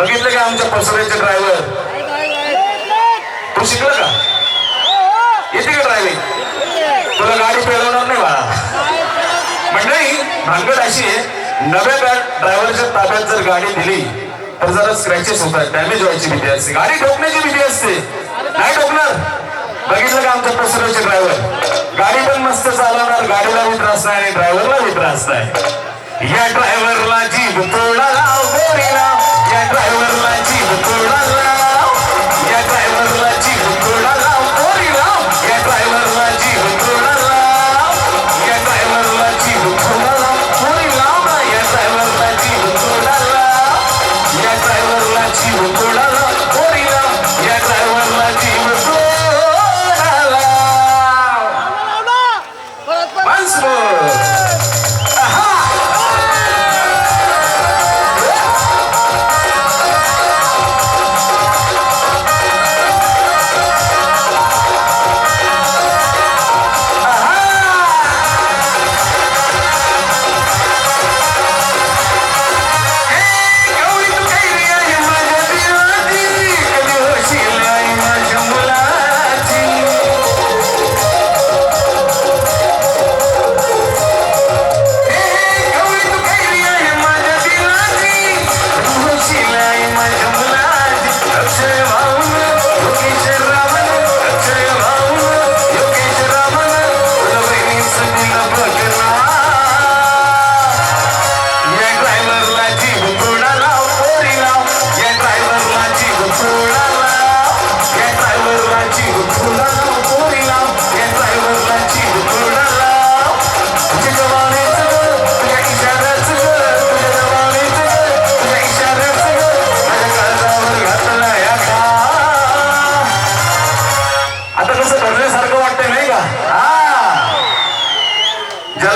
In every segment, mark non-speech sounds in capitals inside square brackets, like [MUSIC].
आमच्या पसरायचं ड्रायव्हर तू शिकलं का? येते का ड्रायव्हिंग तुला गाडी पेलवणार नाही बाळा. मंडळी भानगड अशी आहे नव्या ड्रायव्हरच्या ताब्यात जर गाडी दिली तर जरा स्क्रॅचेस होतात डॅमेज व्हायची भीती असते. गाडी ठोकण्याची भीती असते. नाही ठोकणार? बघितलं का आमच्या पसरवचे ड्रायव्हर गाडी पण मस्त चालवणार गाडीला बी त्रास नाही आणि ड्रायव्हरला बी त्रास नाही. या ड्रायव्हरला जीव तोडा लाव गोरीला या ड्रायव्हरला जीव लाव. या ड्रायव्हरला जीव तोडा लाव. गोरीला या ड्रायव्हरला जीव लाव. या ड्रायव्हरला जीव तोडा लाव. गोरीला या ड्रायव्हरला जीव लाव. या ड्रायव्हरला जीव लाव. गोरीला या ड्रायव्हरला जीव लाव.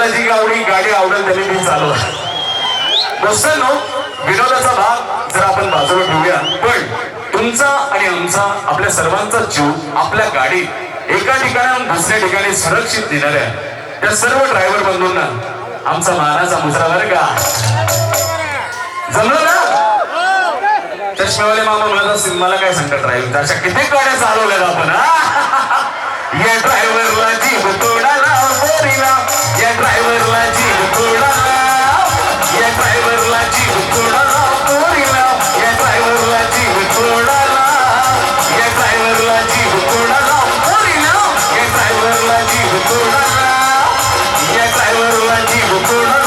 ज्याला जी गावडी गाडी आवडेल त्याने ती चालवा दोस्तांनो विनोदाचा भाग जर आपण बाजूला ठेवूया पण तुमचा आणि आमचा आपल्या सर्वांचा जीव आपल्या गाडीत एका ठिकाणाहून दुसऱ्या ठिकाणी सुरक्षित देणाऱ्या त्या सर्व ड्रायव्हर बंधूंना आमचा मानाचा मुजरा बरं का? जमलं ना? चष्मेवाले मामा म्हणत असतील मला काय सांगतात ड्रायव्हिंग अशा किती गाड्या चालवल्या आपण हा? [LAUGHS] या ड्रायव्हरला जीव तोडा लाव पोरीला या ड्रायव्हरला जीव तोडा लाव या ड्रायव्हरला जीव तोडा लाव पोरीला या ड्रायव्हरला जीव तोडा लाव या ड्रायव्हरला जीव तोडा लाव पोरीला या ड्रायव्हरला जीव तोडा लाव या ड्रायव्हरला जीव तोडा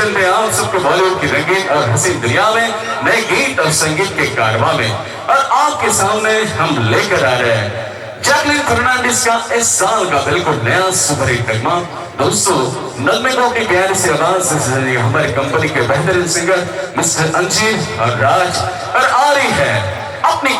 चलते हैं आप सबको बॉलीवुड की रंगीन और हसीन दुनिया में नए गीत और संगीत के कारवा में। और आपके सामने हम लेकर आ रहे हैं जैकलिन फर्नांडिस का इस साल का बिल्कुल नया सुपर हिट नगमा दोस्तों नगमे को की प्यारी सी आवाज़ से हमारी कंपनी के बेहतरीन सिंगर मिस्टर अंजीर और राज। और आ रही है अपनी